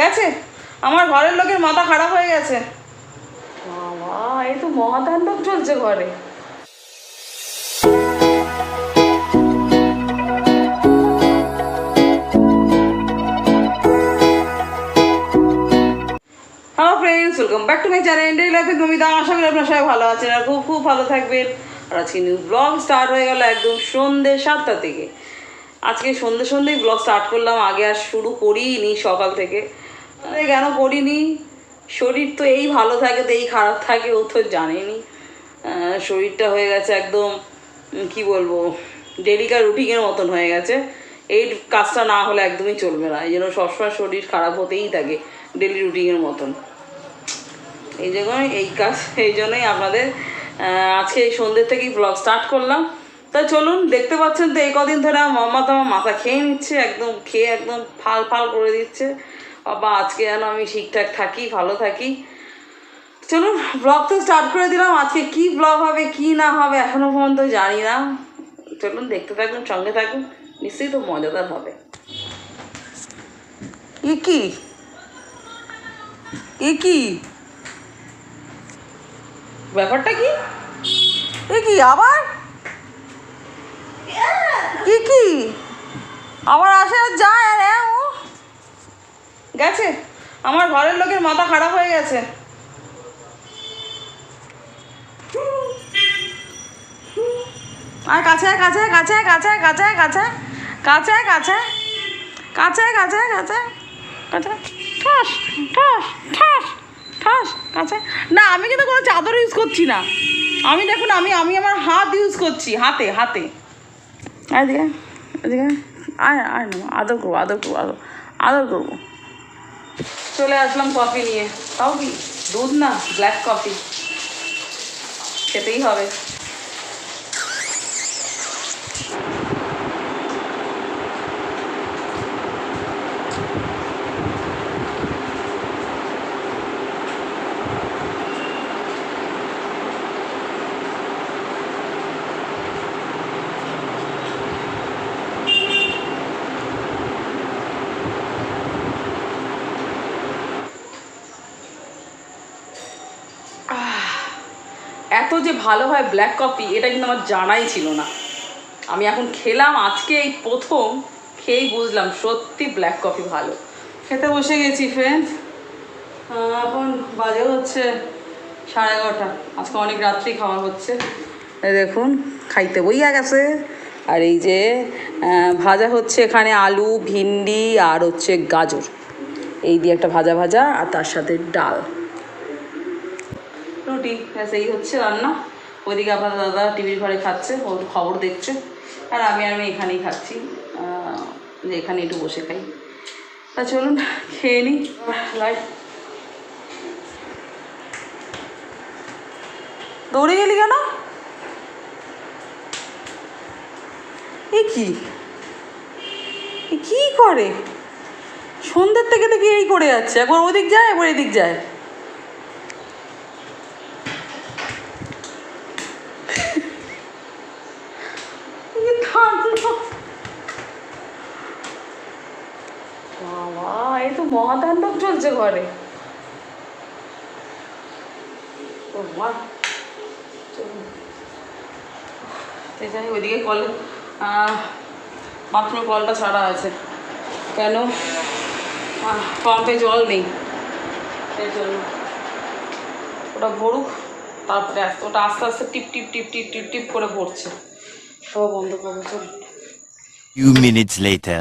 গেছে? আমার ঘরের লোকের মাথা খারাপ হয়ে গেছে। বাবা এই তো মহাতাণ্ডব চলছে ঘরে। Hello friends welcome back to my channel daily লাইফে নমিতা আশা করি আপনারা সবাই ভালো আছেন আর খুব খুব ভালো থাকবেন। আর আজকে নিউ ব্লগ স্টার্ট হয়ে গেল একদম সন্ধ্যে সাতটা থেকে। আজকে সন্ধ্যে সন্ধ্যেই ব্লগ স্টার্ট করলাম আগে আর শুরু করিনি সকাল থেকে। কেন করিনি শরীর তো এই ভালো থাকে তো এই খারাপ থাকে, ও তো জানেনি। শরীরটা হয়ে গেছে একদম কি বলব ডেলিকার রুটিনের মতন হয়ে গেছে। এই কাজটা না হলে একদমই চলবে না। এই জন্য সবসময় শরীর খারাপ হতেই থাকে ডেলি রুটিনের মতন। এই জন্যই এই কাজ, এই জন্যই আপনাদের আজকে এই সন্ধ্যে থেকেই ব্লগ স্টার্ট করলাম। তা চলুন, দেখতে পাচ্ছেন তো এই কদিন ধরে আমার তো আমার মাথা খেয়ে নিচ্ছে, একদম খেয়ে একদম ফাল ফাল করে দিচ্ছে। বাবা, আজকে যেন আমি ঠিকঠাক থাকি, ভালো থাকি। চলুন ব্লগ তো স্টার্ট করে দিলাম। আজকে কি ব্লগ হবে, কি না হবে, এখনও পর্যন্ত জানি না। চলুন, দেখতে থাকুন, সঙ্গে থাকুন। নিশ্চয়ই তো মজাদার হবে। এ কি? ব্যাপারটা কি? এ আবার? এ কি? আবার আসে যায় আর গেছে আমার ঘরের লোকের মাথা খারাপ হয়ে গেছে আর কাছে কাছে কাছে কাছে কাছে কাছে কাছে কাছে কাছে কাছে কাছে কাছে ঠাস ঠাস ঠাস ঠাস কাছে না আমি কিন্তু কোনো চাদর ইউজ করছি না আমি দেখুন আমি আমি আমার হাত ইউজ করছি হাতে হাতে আয় এদিকে আয়, আয় না আদর করব আদর করব আদর আদর করব চলে আসলাম কফি নিয়ে তাও কি দুধ না ব্ল্যাক কফি খেতেই হবে এত যে ভালো হয় ব্ল্যাক কফি এটা কিন্তু আমার জানাই ছিল না। আমি এখন খেলাম, আজকে এই প্রথম খেয়েই বুঝলাম সত্যি ব্ল্যাক কফি ভালো। খেতে বসে গেছি ফ্রেন্ড এখন বাজে হচ্ছে সাড়ে এগারোটা। আজকে অনেক রাত্রি খাওয়া হচ্ছে। দেখুন, খাইতে বইয়া গেছে। আর এই যে ভাজা হচ্ছে এখানে আলু, ভিন্ডি আর হচ্ছে গাজর। এই দিয়ে একটা ভাজা ভাজা আর তার সাথে ডাল। রুটি। ব্যাস, এই হচ্ছে রান্না। ওইদিকে আপনার দাদা টিভির ঘরে খাচ্ছে, ওর খবর দেখছে। আর আমি আমি এখানেই খাচ্ছি। যে এখানে একটু বসে খাই। তা চলুন, খেয়ে নিই। লাইট দৌড়ে গেলি কেন? এ কি? কি করে? সন্ধ্যের থেকে থেকে এই করে যাচ্ছে। একবার ওদিক যায়, একবার এদিক যায় কি ঠান্ডা। বাবা তো মহাতাণ্ডব চলছে ঘরে। ওইদিকে কল বাথরুমে কলটা ছাড়া আছে। কেন? পাম্পে জল নেই। জন্য। ওটা ভরুক, তারপরে ওটা আস্তে আস্তে টিপ টিপ টিপ টিপ টিপ টিপ করে ভরছে। সব বন্ধ করব চল Few minutes later.